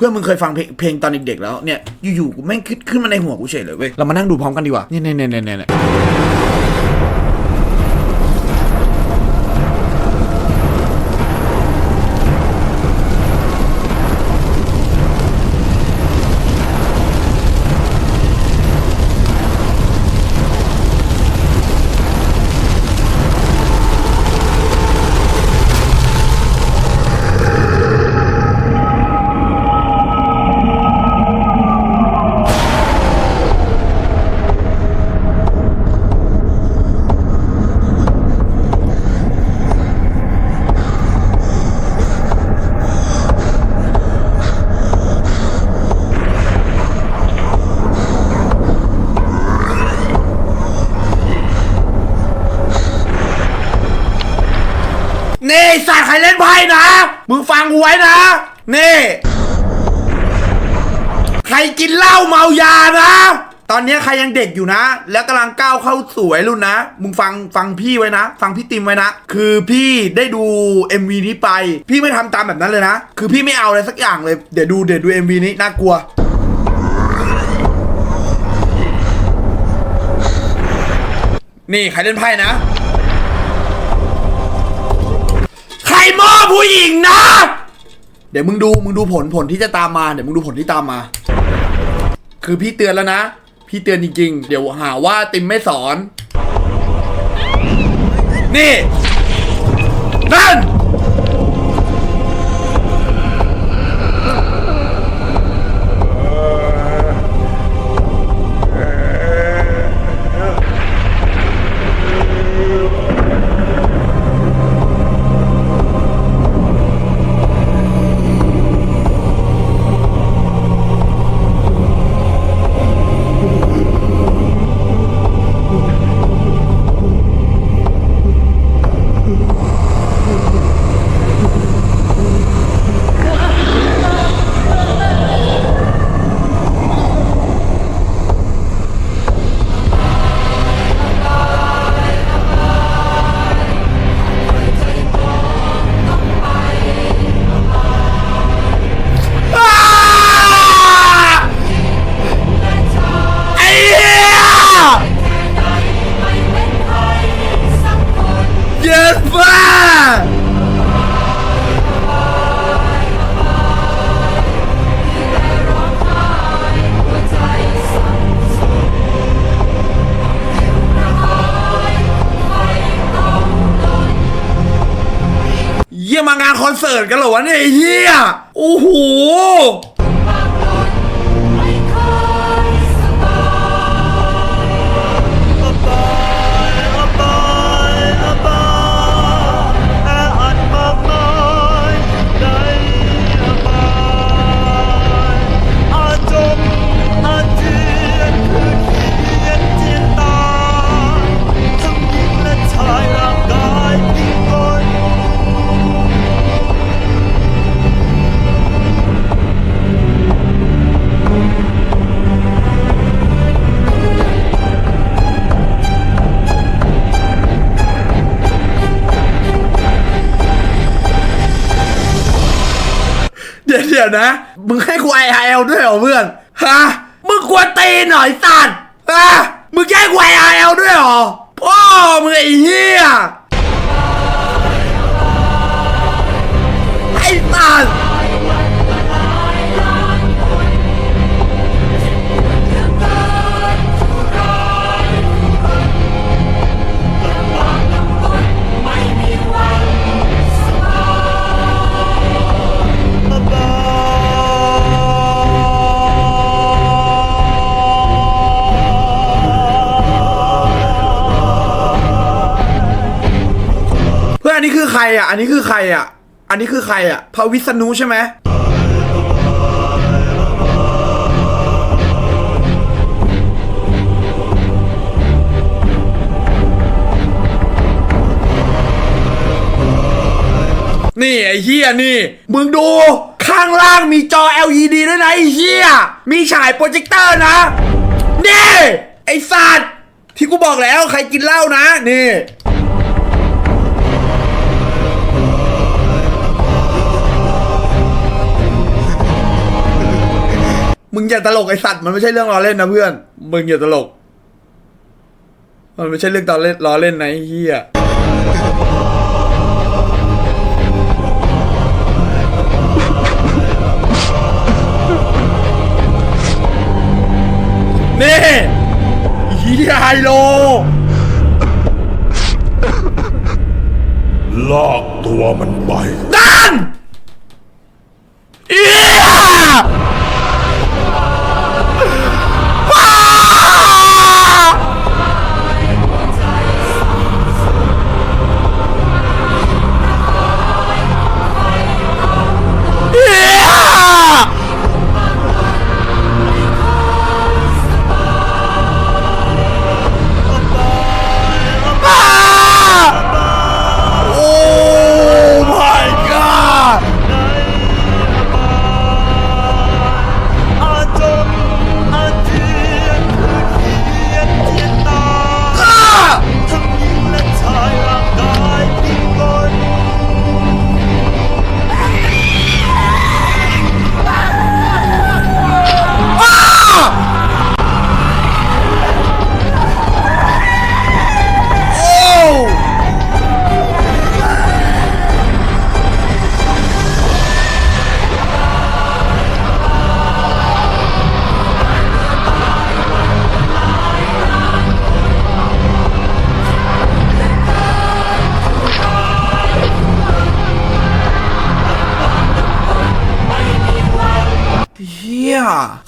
พื่อนมึงเคยฟังเพลงตอนเด็กๆแล้วเนี่ยอยู่ๆกูแม่งขึ้นมาในหัวกูเฉยเลยเว้ยเรามานั่งดูพร้อมกันดีกว่าเนี่ยเนี่ยเนี่ยเนี่ย ใครเล่นไพ่นะ มึงฟังกูไว้นะ นี่ ใครกินเหล้าเมายานะ ตอนนี้ใครยังเด็กอยู่นะ แล้วกำลังก้าวเข้าสู่วัยรุ่นนะ มึงฟังฟังพี่ไว้นะ ฟังพี่ติมไว้นะ คือพี่ได้ดู MV นี้ไป พี่ไม่ทำตามแบบนั้นเลยนะ คือพี่ไม่เอาอะไรสักอย่างเลย เดี๋ยวดูเดี๋ยวดู MV นี้น่ากลัวนี่ใครเล่นไพ่นะ ใครมอผู้หญิงนะ เดี๋ยวมึงดูมึงดูผลผลที่จะตามมาเดี๋ยวมึงดูผลที่ตามมา คือพี่เตือนแล้วนะ พี่เตือนจริง ๆ เดี๋ยวหาว่าติมไม่สอน นี่ นั่น เยี่ยมางานคอนเสิร์ตกันเหรอวะเนี่ยไอ้เหี้ยโอ้โห ดี๋ยวนะ มึงให้กูไอเอลด้วยเหรอเพื่อน ฮะ มึงกวรตีนหน่อยสัตว์ฮะมึงแค่กูไอเอลด้วยเหรอ พ่อมึงไอ้เหี้ยไอ้สัตว์ อันนี้คือใครอะ อันนี้คือใครอะพระวิษณุใช่ไหมนี่ไอ้เฮียนี่ มึงดู ข้างล่างมีจอ LED ด้วยนะไอ้เฮียมีฉายโปรเจคเตอร์นะ นี่ ไอ้สัตว์ที่กูบอกแล้วใครกินเหล้านะ นี่ มึงอย่าตลกไอสัตว์มันไม่ใช่เรื่องล้อเล่นนะเพื่อน มึงอย่าตลก มันไม่ใช่เรื่องตอนเล่นล้อเล่นนะไอ้เฮียนี่เฮียไฮโล ลากตัวมันไปนั่นเอี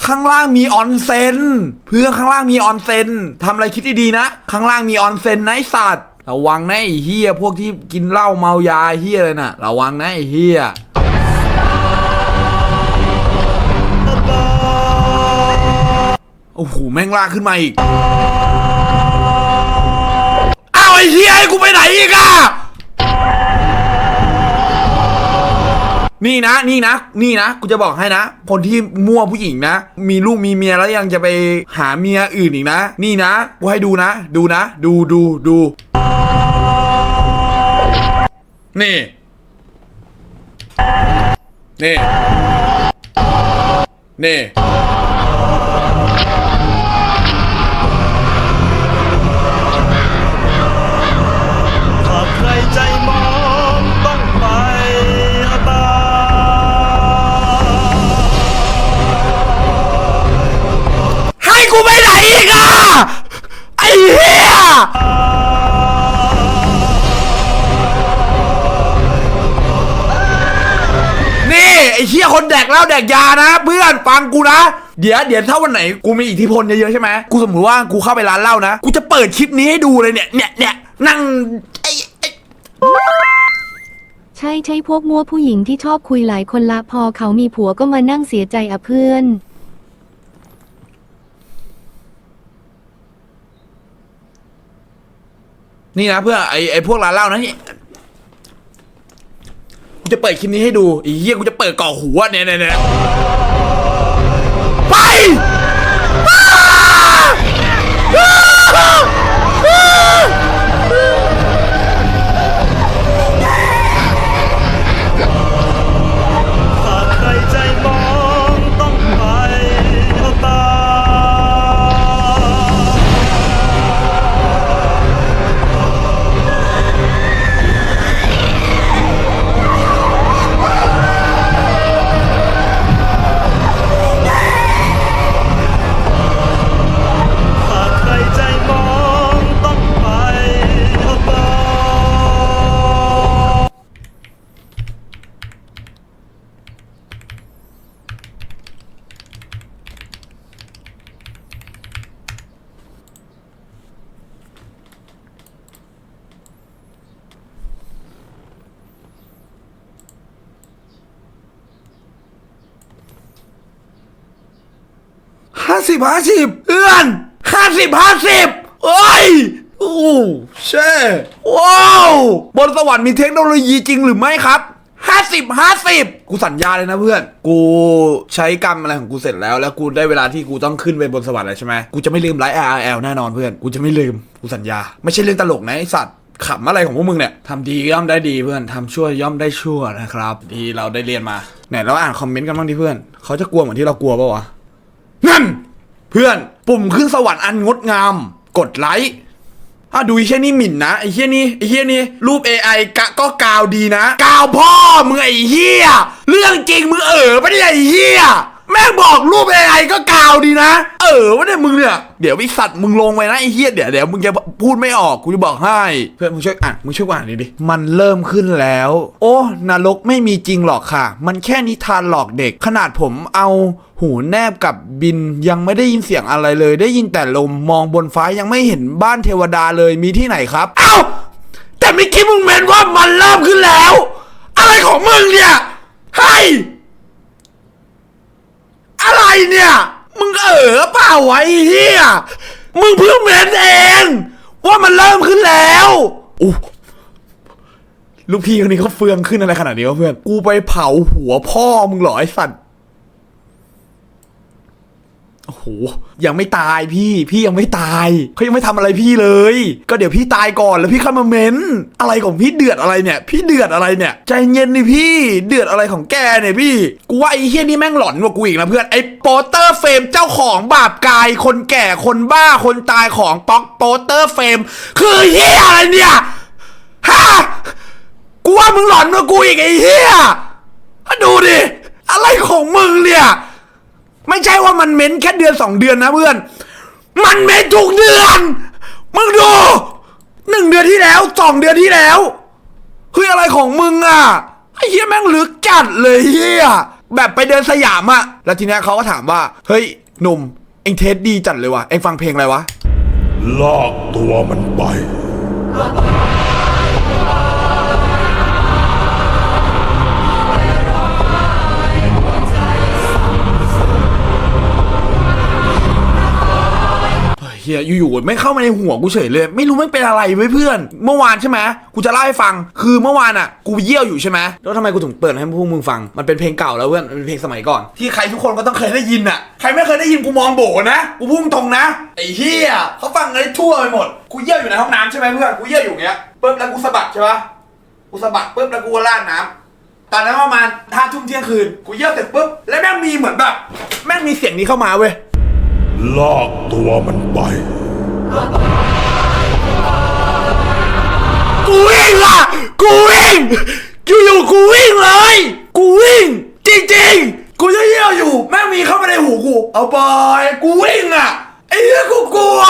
ข้างล่างมีออนเซนเพื่อนข้างล่างมีออนเซนทำอะไรคิดดีๆนะ ข้างล่างมีออนเซนนะไอสัตว์ระวังนะไอเฮียพวกที่กินเหล้าเมายาเฮียเลยนะระวังนะไอเฮียโอ้โหแม่งลากขึ้นมาอีกอ้าวไอเฮียให้กูไปไหนอีกอะ นี่นะ นี่นะ นี่นะ กูจะบอกให้นะ คนที่มั่วผู้หญิงนะ มีลูกมีเมียแล้วยังจะไปหาเมียอื่นอีกนะ นี่นะ กูให้ดูนะ ดูนะ ดูดูดู นี่ นี่ นี่ คนแดกเหล้าแดกยานะ เพื่อนฟังกูนะ เดี๋ยวเดี๋ยวถ้าวันไหนกูมีอิทธิพลเยอะๆใช่ไหมกูสมมติว่ากูเข้าไปร้านเหล้านะ กูจะเปิดคลิปนี้ให้ดูเลยเนี่ยเนี่ยเนี่ยนั่งไอ้ไอ้ใช่ใช่พวกมั่วผู้หญิงที่ชอบคุยหลายคนละพอเขามีผัวก็มานั่งเสียใจอะเพื่อน นี่นะเพื่อนไอ้ไอ้พวกร้านเหล้านะนี่ กูจะเปิดคลิปนี้ให้ดูไอ้เหี้ยกูจะเปิดก่อหัวเนี่ยเนี่ยเนี่ย ห้าสิบห้าสิบเพื่อนห้าสิบห้าสิบเอ้ยโอ้เช่ว้าวบนสวรรค์มีเทคโนโลยีจริงหรือไม่ครับห้าสิบห้าสิบกูสัญญาเลยนะเพื่อน กูใช้กรรมอะไรของกูเสร็จแล้ว แล้วกูได้เวลาที่กูต้องขึ้นไปบนสวรรค์แล้วใช่ไหมกูจะไม่ลืมไลฟ์ RL แน่นอนเพื่อน กูจะไม่ลืม กูสัญญา ไม่ใช่เรื่องตลกนะไอสัตว์ขำอะไรของพวกมึงเนี่ยทำดีย่อมได้ดีเพื่อนทำชั่วย่อมได้ชั่วนะครับที่เราได้เรียนมาไหนเราอ่านคอมเมนต์กันบ้างดิเพื่อน เขาจะกลัวเหมือนที่เรากลัวปะวะ นั่น เพื่อนปุ่มขึ้นสวรรค์อันงดงาม กดไลค์อะดูไอ้เชี่ยนี่หมิ่นนะไอ้เชี่ยนี่ไอ้เชี่ยนี่รูป AI กะก็กาวดีนะ กาวพ่อมึงไอ้เหี้ยเรื่องจริงมึงเออไม่ได้ไอ้เหี้ย แม่งบอกรูป AI ก็กาวดีนะ เออวะเนี่ยมึงเนี่ยเดี๋ยวไอสัตว์มึงลงไปนะไอเหี้ยเดี๋ยวเดี๋ยวมึงจะพูดไม่ออกกูจะบอกให้เพื่อนมึงช่วยอ่านมึงช่วยอ่านดิดิมันเริ่มขึ้นแล้ว โอ้นรกไม่มีจริงหรอกค่ะ มันแค่นิทานหลอกเด็ก ขนาดผมเอาหูแนบกับบินยังไม่ได้ยินเสียงอะไรเลย ได้ยินแต่ลมมองบนฟ้ายังไม่เห็นบ้านเทวดาเลยมีที่ไหนครับเอ้าแต่เมื่อกี้มึงเมนว่ามันเริ่มขึ้นแล้ว อะไรของมึงเนี่ยเฮ้ อะไรเนี่ย มึงเออเปล่าวะไอ้เฮียมึงเพิ่งเมนเอง ว่ามันเริ่มขึ้นแล้วอู้ลูกพี่คนนี้เขาเฟืองขึ้นอะไรขนาดนี้วะเพื่อน กูไปเผาหัวพ่อมึงเหรอไอ้สัตว์ โอ้โหยังไม่ตายพี่พี่ยังไม่ตายเขายังไม่ทำอะไรพี่เลย ก็เดี๋ยวพี่ตายก่อนแล้วพี่ค่อยมาเม้นอะไรของพี่เดือดอะไรเนี่ย พี่เดือดอะไรเนี่ย ใจเย็นดิพี่เดือดอะไรของแกเนี่ยพี่กูว่าไอ้เฮี้ยนี่แม่งหลอนกว่ากูอีกนะเพื่อนไอ้โปเตอร์เฟรมเจ้าของบาปกายคนแก่คนบ้าคนตายของป๊อกโปเตอร์เฟรมคือเฮี้ยอะไรเนี่ยฮะกูว่ามึงหลอนกว่ากูอีกไอ้เฮี้ยดูดิอะไรของมึงเนี่ย ไม่ใช่ว่ามันเม้นแค่เดือนสองเดือนนะเพื่อน มันเม้นทุกเดือน มึงดูหนึ่งเดือนที่แล้วสองเดือนที่แล้วเฮ้ยอะไรของมึงอะไอ้เฮียแม่งลึกจัดเลยเฮียแบบไปเดินสยามอะแล้วทีเนี้ยเขาก็ถามว่า เฮ้ยหนุ่มเอ็งเทสดีจัดเลยวะเอ็งฟังเพลงอะไรวะ ลากตัวมันไป เฮียอยู่ๆไม่เข้ามาในหัวกูเฉยเลย ไม่รู้ไม่เป็นอะไรเว้เพื่อน เมื่อวานใช่ไหมกูจะเล่าให้ฟัง คือเมื่อวานอะ กูเยี่ยวอยู่ใช่ไหมแล้วทำไมกูถึงเปิดให้พวกมึงฟัง มันเป็นเพลงเก่าแล้วเพื่อนมันเป็นเพลงสมัยก่อน ที่ใครทุกคนก็ต้องเคยได้ยินอะใครไม่เคยได้ยินกูมองโบนะกูพุ่งตรงนะไอ้เฮียเขาฟังกันได้ทั่วไปหมดกูเยี่ยวอยู่ในห้องน้ำใช่ไหมเพื่อนกูเยี่ยวอยู่เงี้ยปุ๊บแล้วกูสะบัดใช่ปะกูสะบัดปุ๊บแล้วกูก็ลาดน้ำตอนนั้นประมาณห้าทุ่มเที่ยงคืนกูเยี่ยวเสร็จปุ๊บแล้วแม่งมีเหมือนแบบแม่งมีเสียงนี้เข้ามาเว้ย ลากตัวมันไป กูวิ่งล่ะ กูวิ่งอยู่ๆกูวิ่งเลย กูวิ่ง จริงๆ กูจะเยี่ยวอยู่ แม่งมีเข้ามาในหูกู เอาบอยกูวิ่งอะ ไอ้เหี้ยกูกลัว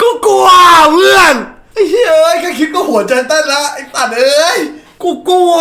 กูกลัวเพื่อน ไอ้เหี้ยเอ้ยแค่คิดก็หัวใจเต้นละไอ้สัตว์เอ้ย กูกลัว